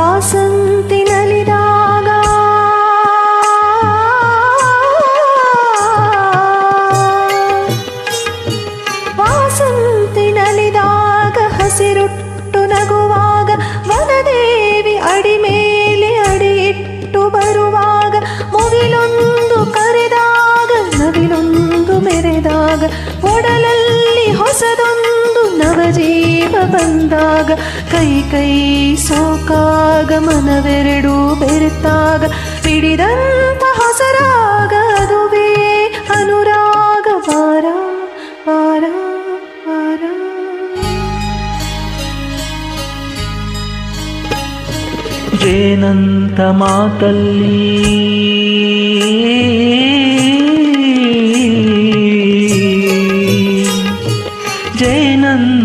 ವಾಸಂತಿ ನಲಿದಾಗ ವಾಸಂತಿ ನಲಿದಾಗ ಹಸಿರುಟ್ಟು ನಗುವಾಗ ವನದೇವಿ ಅಡಿ ಬಂದಾಗ ಕೈ ಕೈ ಸೋಕಾಗ ಮನವೆರಡು ಬೆರೆತಾಗ ಹಿಡಿದಂತ ಹೊಸರಾಗ ಅದುವೇ ಅನುರಾಗ ಬಾರ ಬಾರ ಏನಂತ ಮಾತಲ್ಲಿ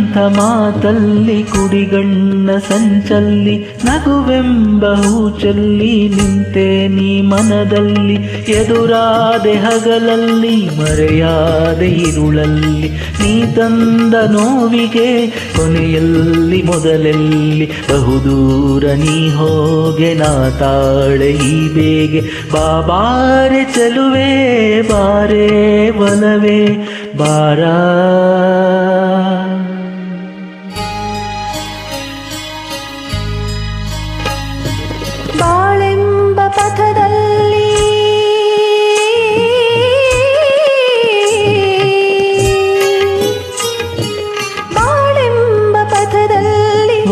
ಜೇನಂತ ಮಾತಲ್ಲಿ ಕುಡಿಗಣ್ಣ ಸಂಚಲ್ಲಿ ನಗುವೆಂಬ ಹೂಚಲ್ಲಿ ನಿಂತೆ ನೀ ಮನದಲ್ಲಿ ಎದುರಾದೆ ಹಗಲಲ್ಲಿ ಮರೆಯಾದೆ ಇರುಳಲ್ಲಿ ನೀ ತಂದ ನೋವಿಗೆ ಕೊನೆಯಲ್ಲಿ ಮೊದಲಲ್ಲಿ ಬಹುದೂರ ನೀ ಹೋಗೆ ನಾ ತಾಳೆ ಈ ಬೇಗೆ. ಬಾಬಾರೆ ಚಲುವೆ, ಬಾರೆ ಬಲವೇ ಬಾರ.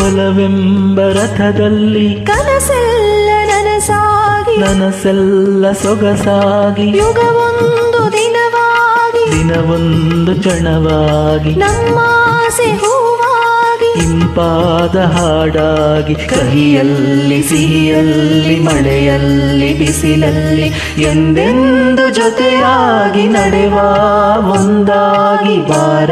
ಒಲವೆಂಬ ರಥದಲ್ಲಿ ಕನಸೆಲ್ಲ ನನಸಾಗಿ ನನಸೆಲ್ಲ ಸೊಗಸಾಗಿ ಯುಗವೊಂದು ದಿನವಾಗಿ ದಿನವೊಂದು ಕ್ಷಣವಾಗಿ ನಮ್ಮಾಸೆ ಹೂವಾಗಿ ಇಂಪಾದ ಹಾಡಾಗಿ ಕಹಿಯಲ್ಲಿ ಸಿಹಿಯಲ್ಲಿ ಮಳೆಯಲ್ಲಿ ಬಿಸಿಲಲ್ಲಿ ಎಂದೆಂದು ಜೊತೆಯಾಗಿ ನಡೆವ ಒಂದಾಗಿ ಬಾರ